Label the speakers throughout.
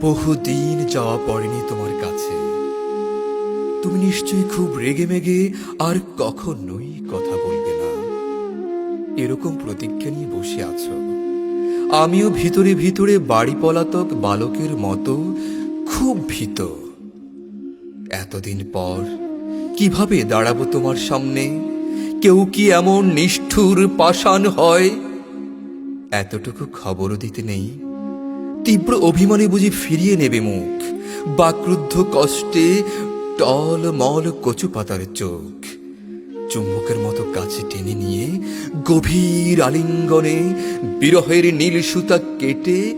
Speaker 1: বহুদিন যাওয়া পড়েনি তোমার কাছে। তুমি নিশ্চয়ই খুব রেগে মেগে আর কখনোই কথা বলবে না। এরকম প্রতিজ্ঞা নিয়ে বসে আছো। আমিও ভিতরে ভিতরে বাড়ি পলাতক বালকের মতো খুব ভীত। এতদিন পর কীভাবে দাঁড়াবো তোমার সামনে? কেউ কি এমন নিষ্ঠুর পাষাণ হয়? এতটুকু খবরও দিতে নেই। তীব্র অভিমানে বুঝি ফিরিয়ে নেবে মুখ। বাক্রুদ্ধ কষ্টে টল মল কচু পাতার চোখ। চুম্বকের মতো কাছে টেনে নিয়ে গভীর আলিঙ্গনে বিরহের নীল সুতা কেটে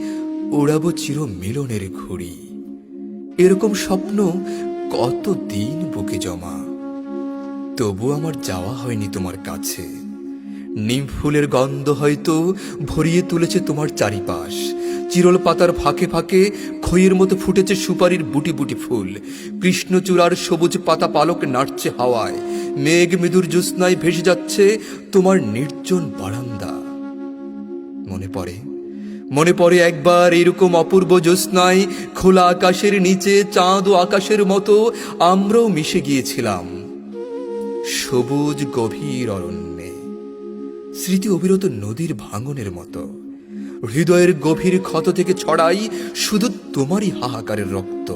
Speaker 1: ওড়াবো চির মিলনের ঘড়ি। এরকম স্বপ্ন কত দিন বুকে জমা? তবু আমার যাওয়া হয়নি তোমার কাছে। নিম ফুলের গন্ধ হয়তো ভরিয়ে তুলেছে তোমার চারিপাশ। চিরল পাতার ফাঁকে ফাঁকে খইয়ের মতো ফুটেছে সুপারির বুটি বুটি ফুল। কৃষ্ণচূড়ার সবুজ পাতা পালক নাড়ছে হাওয়ায়। মেঘ মৃদুর জ্যোৎস্নায় ভেসে যাচ্ছে তোমার নির্জন বারান্দা। মনে পড়ে মনে পড়ে একবার এরকম অপূর্ব জ্যোৎস্নায় খোলা আকাশের নিচে, চাঁদ ও আকাশের মতো আমরাও মিশে গিয়েছিলাম। সবুজ গভীর অরণ্যে, স্মৃতি অবিরত নদীর ভাঙনের মতো। হৃদয়ের গভীর ক্ষত থেকে ছড়াই শুধু তোমারই হাহাকারের রক্ত।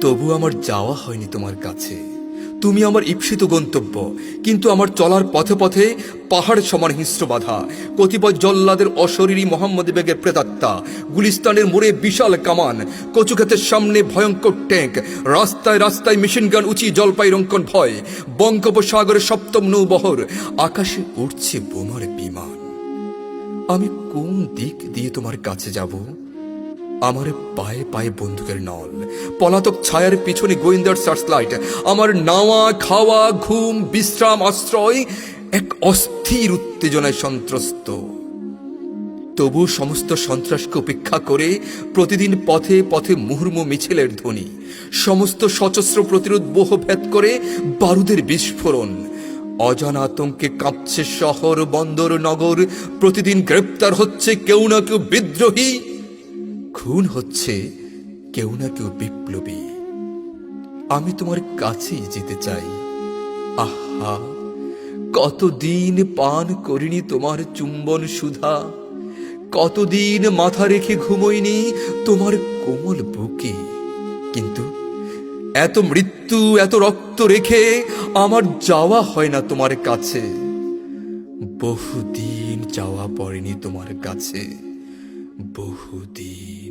Speaker 1: তবু আমার যাওয়া হয়নি তোমার কাছে। তুমি আমার ঈপ্সিত গন্তব্য, কিন্তু আমার চলার পথে পথে পাহাড় সমান হিংস্র বাধা। কতিপয় জল্লাদের অশরীরী মোহাম্মদ বেগের প্রেতাত্মা, গুলিস্তানের মোড়ে বিশাল কামান, কচুক্ষেতের সামনে ভয়ঙ্কর ট্যাঙ্ক, রাস্তায় রাস্তায় মেশিন গান, উঁচি জলপাই রঙ্কন ভয়, বঙ্গোপসাগরের সপ্তম নৌবহর, আকাশে উঠছে বোমার বিমান। আমি কোন দিক দিয়ে তোমার কাছে যাব? আমার পায়ে পায়ে বন্দুকের নল, পলাতক ছায়ার পিছনে গোয়েন্দার সার্চলাইট, আমার নাওয়া, খাওয়া, ঘুম, বিশ্রাম, আশ্রয়, এক অস্থির উত্তেজনায় সন্ত্রস্ত। তবু সমস্ত সন্ত্রাসকে উপেক্ষা করে প্রতিদিন পথে পথে মুহুর্মু মিছিলের ধ্বনি, সমস্ত সশস্ত্র প্রতিরোধ বহু ভেদ করে বারুদের বিস্ফোরণ অজানা আতঙ্কে কাঁপছে শহর, বন্দর, নগর। প্রতিদিন গ্রেপ্তার হচ্ছে কেউ না কেউ বিদ্রোহী। খুন হচ্ছে কেউ না কেউ বিপ্লবী। আমি তোমার কাছেই যেতে চাই। আহা, কতদিন পান করিনি তোমার চুম্বন সুধা। কতদিন মাথা রেখে ঘুমোইনি তোমার কোমল বুকে। কিন্তু এত মৃত্যু, এত রক্ত রেখে আমার যাওয়া হয় না তোমার কাছে। বহুদিন যাওয়া পড়েনি তোমার কাছে। বহুদিন।